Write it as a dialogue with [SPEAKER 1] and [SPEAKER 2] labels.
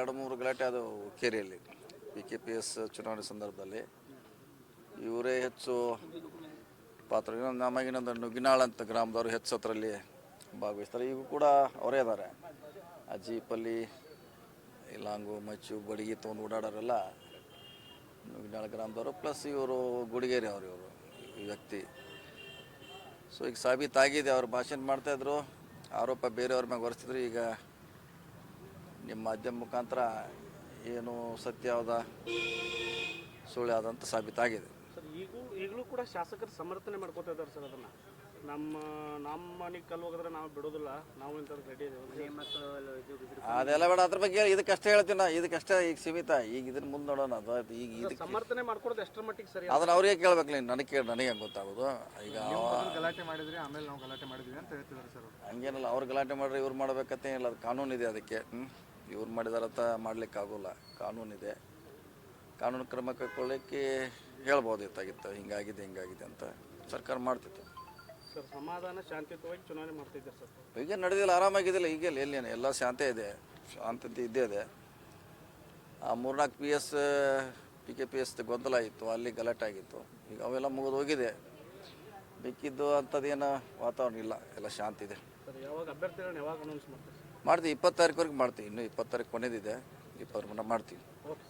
[SPEAKER 1] ಎರಡು ಮೂರು ಗಲಾಟೆ ಅದು ಕೇರಿಯಲ್ಲಿ. ಪಿ ಕೆ ಪಿ ಎಸ್ ಚುನಾವಣೆ ಸಂದರ್ಭದಲ್ಲಿ. ಇವರೇ ಹೆಚ್ಚು ಪಾತ್ರ ಇನ್ನೊಂದು ನಮಗಿನ್ನೊಂದು ನುಗ್ಗಿನಾಳ್ ಅಂತ ಗ್ರಾಮದವರು ಹೆಚ್ಚು ಹತ್ರಲ್ಲಿ ಭಾಗವಹಿಸ್ತಾರೆ. ಈಗ ಕೂಡ ಅವರೇ ಇದ್ದಾರೆ. ಆ ಜೀಪಲ್ಲಿ ಇಲ್ಲಾಂಗು ಲಾಂಗು ಮಚ್ಚು, ಬಡಿಗೆ ತೊಗೊಂಡು ಓಡಾಡೋರೆಲ್ಲ ನುಗ್ಗಿನಾಳ ಗ್ರಾಮದವರು. ಪ್ಲಸ್ ಇವರು ಗುಡಿಗೇರಿ ಅವರು, ಇವರು ಈ ವ್ಯಕ್ತಿ. ಸೊ ಈಗ ಸಾಬೀತಾಗಿದೆ, ಅವ್ರು ಭಾಷಣ ಮಾಡ್ತಾಯಿದ್ರು ಆರೋಪ ಬೇರೆಯವ್ರ ಮ್ಯಾಗೆ ಒರೆಸ್ತಿದ್ರು ಈಗ ನಿಮ್ಮ ಮಾಧ್ಯಮ ಮುಖಾಂತರ ಏನು ಸತ್ಯ ಯಾವ್ದ ಸುಳ್ಳು ಯಾವ್ದಂತ ಸಾಬೀತಾಗಿದೆ.
[SPEAKER 2] ಸರ್ ಈಗೂ ಈಗಲೂ ಕೂಡ ಶಾಸಕರು ಸಮರ್ಥನೆ ಮಾಡ್ಕೋತಾ ಇದ್ದಾರೆ ಸರ್ ಅದನ್ನ. ನಮ್ಮ ನಮ್ಮ ಮನೆಗೆ ಕಲ್ಲು ಹೋಗಿದ್ರೆ ನಾವು ಬಿಡೋದಿಲ್ಲ ನಾವು ಇಂಥದ್ದು ರೆಡಿ ಇದ್ದೇವೆ
[SPEAKER 1] ಅದೆಲ್ಲ ಬೇಡ ಅದ್ರ ಬಗ್ಗೆ ಇದಕ್ಕಷ್ಟೇ ಹೇಳ್ತೀನಿ ನಾ ಇದಕ್ಕಷ್ಟೇ ಈಗ ಸೀಮಿತ. ಈಗ ಇದನ್ನ ಮುಂದೆ ನೋಡೋಣ ಅದು. ಈಗ ಇದಕ್ಕೆ
[SPEAKER 2] ಸಮರ್ಥನೆ ಮಾಡ್ಕೊಡೋದು ಎಷ್ಟರ ಮಟ್ಟಿಗೆ ಸರಿ
[SPEAKER 1] ಅದನ್ನ ಅವ್ರಿಗೆ ಕೇಳ್ಬೇಕು ನೀನು ನನಗೆ ಕೇಳಿ ನನಗೆ ಹೆಂಗೆ ಗೊತ್ತಾಗೋದು? ಈಗ ಅವ-
[SPEAKER 3] ಗಲಾಟೆ ಮಾಡಿದ್ರಿ ಆಮೇಲೆ ನಾವು ಗಲಾಟೆ ಮಾಡಿದ್ವಿ ಅಂತ ಹೇಳ್ತಿದ್ದಾರೆ ಸರ್ ಅವ್ರು.
[SPEAKER 1] ಹಂಗೇನಲ್ಲ ಅವ್ರು ಗಲಾಟೆ ಮಾಡ್ರಿ ಇವ್ರು ಮಾಡ್ಬೇಕಂತೇನಿಲ್ಲ ಅದು ಕಾನೂನು ಇದೆ ಅದಕ್ಕೆ ಹ್ಞೂ ಇವ್ರು ಮಾಡಿದಾರಂತ ಮಾಡ್ಲಿಕ್ಕೆ ಆಗೋಲ್ಲ ಕಾನೂನಿದೆ ಕಾನೂನು ಕ್ರಮ ಕೈಗೊಳ್ಳಿಕ್ಕೆ ಹೇಳ್ಬೋದಿತ್ತಾಗಿತ್ತು ಹಿಂಗಾಗಿದೆ ಹಿಂಗಾಗಿದೆ ಅಂತ ಸರ್ಕಾರ ಮಾಡ್ತಿತ್ತು.
[SPEAKER 2] ಸರ್ ಸಮಾಧಾನ ಶಾಂತಿಯುತವಾಗಿ ಚುನಾವಣೆ ಮಾಡ್ತಿದ್ದೆ ಸರ್?
[SPEAKER 1] ಈಗ ನಡೆದಿಲ್ಲ ಆರಾಮಾಗಿದ್ದಿಲ್ಲ. ಈಗ ಎಲ್ಲಿ ಎಲ್ಲ ಶಾಂತಿ ಇದೆ. ಶಾಂತತೆ ಇದ್ದೇ ಇದೆ. ಆ ಮೂರ್ನಾಲ್ಕು P S P K P S ಗೊಂದಲ ಇತ್ತು. ಅಲ್ಲಿ ಗಲಾಟೆ ಆಗಿತ್ತು. ಈಗ ಅವೆಲ್ಲ ಮುಗಿದು ಹೋಗಿದೆ. ಬೇಕಿದ್ದು ಅಂಥದ್ದೇನು ವಾತಾವರಣ ಇಲ್ಲ. ಎಲ್ಲ ಶಾಂತಿ ಇದೆ.
[SPEAKER 2] ಸರ್ ಯಾವಾಗ ಅಭ್ಯರ್ಥಿಗಳನ್ನ ಯಾವಾಗ ಅನೌನ್ಸ್ ಮಾಡ್ತಾರೆ
[SPEAKER 1] ಮಾಡ್ತೀವಿ ಇಪ್ಪತ್ತು ತಾರೀಕುವರೆಗೆ ಮಾಡ್ತೀವಿ ಇನ್ನೂ ಇಪ್ಪತ್ತು ತಾರೀಕು ಕೊನೆದಿದೆ ಇಪ್ಪತ್ತರ ಮುನ್ನ ಮಾಡ್ತೀವಿ
[SPEAKER 2] ಓಕೆ